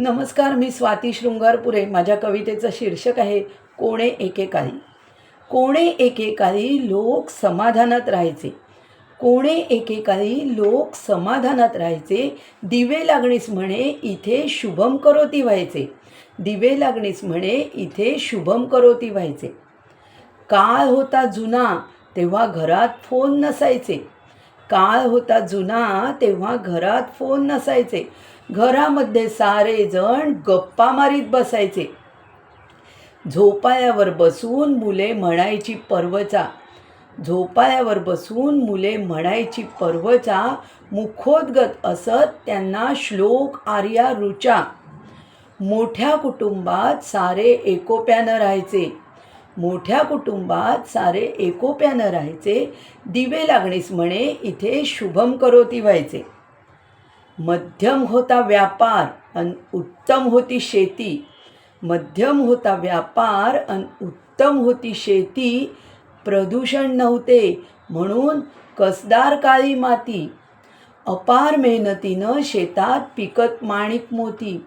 नमस्कार मी स्वाती शृंगारपुरे. माझ्या कवितेचं शीर्षक आहे कोणे एकेकाळी. कोणे एकेकाळी लोक समाधानात राहायचे. कोणे एकेकाळी लोक समाधानात राहायचे. दिवे लागणीस म्हणे इथे शुभम करोती व्हायचे. दिवे लागणीस म्हणे इथे शुभम करोती व्हायचे. काळ होता जुना तेव्हा घरात फोन नसायचे. काळ होता जुना तेव्हा घरात फोन नसायचे. घरामध्ये सारे जण गप्पा मारीत बसायचे. झोपाळ्यावर बसून मुले म्हणायची पर्वचा. झोपाळ्यावर बसून मुले म्हणायची पर्वचा मुखोद्गत असत त्यांना श्लोक आर्या रुचा मोठ्या कुटुंबात सारे एकोप्यानं राहायचे. मोठ्या कुटुंबात सारे एकोप्यानं राहायचे दिवे लागणीस म्हणे इथे शुभम करोती व्हायचे. मध्यम होता व्यापार अन उत्तम होती शेती. मध्यम होता व्यापार अन उत्तम होती शेती. प्रदूषण नव्हते म्हणून कसदार काळी माती. अपार मेहनतीनं शेतात पिकत माणिक मोती.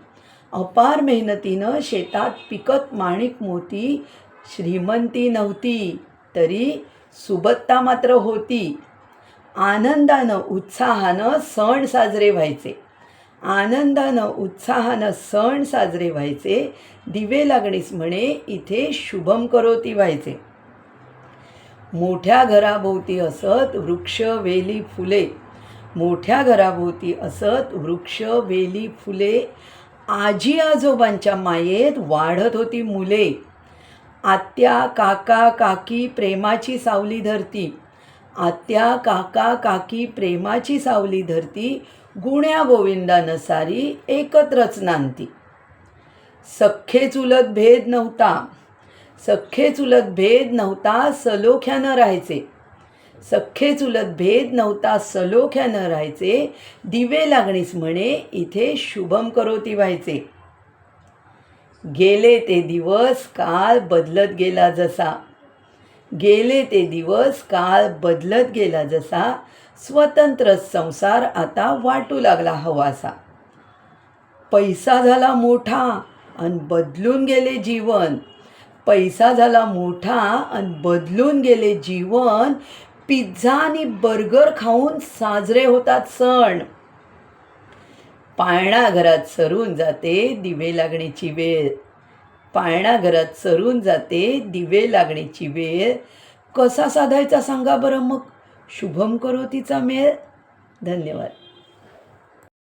अपार मेहनतीनं शेतात पिकत माणिक मोती. श्रीमंती नव्हती तरी सुबत्ता मात्र होती. आनंदानं उत्साहानं सण साजरे व्हायचे. आनंदानं उत्साहानं सण साजरे व्हायचे. दिवे लागणीस म्हणे इथे शुभम करोती व्हायचे. मोठ्या घराभोवती असत वृक्ष वेली फुले. मोठ्या घराभोवती असत वृक्ष वेली फुले. आजी आजोबांच्या मायेत वाढत होती मुले. आत्या काका काकी प्रेमाची सावली धरती. आत्या काका काकी प्रेमाची सावली धरती. गुण्या गोविंदानं सारी एकत्रच नांदती. सख्खे चुलत भेद नव्हता. सख्खे चुलत भेद नव्हता सलोख्यानं राहायचे. सख्खे चुलत भेद नव्हता सलोख्यानं राहायचे. दिवे लागणीस म्हणे इथे शुभम करोती व्हायचे. गेले ते दिवस काळ बदलत गेला जसा. गेले ते दिवस काळ बदलत गेला जसा. स्वतंत्र संसार आता वाटू लागला हवासा. पैसा झाला मोठा आणि बदलून गेले जीवन. पैसा झाला मोठा आणि बदलून गेले जीवन. पिझ्झा आणि बर्गर खाऊन साजरे होतात सण. पाळणा घरात सरून जाते दिवे लागण्याची वेळ. पाळणा घरात सरून जाते दिवे लागण्याची वेळ. कसा साधायचा सांगा बरं मग. शुभम करो तिचा मेळ. धन्यवाद.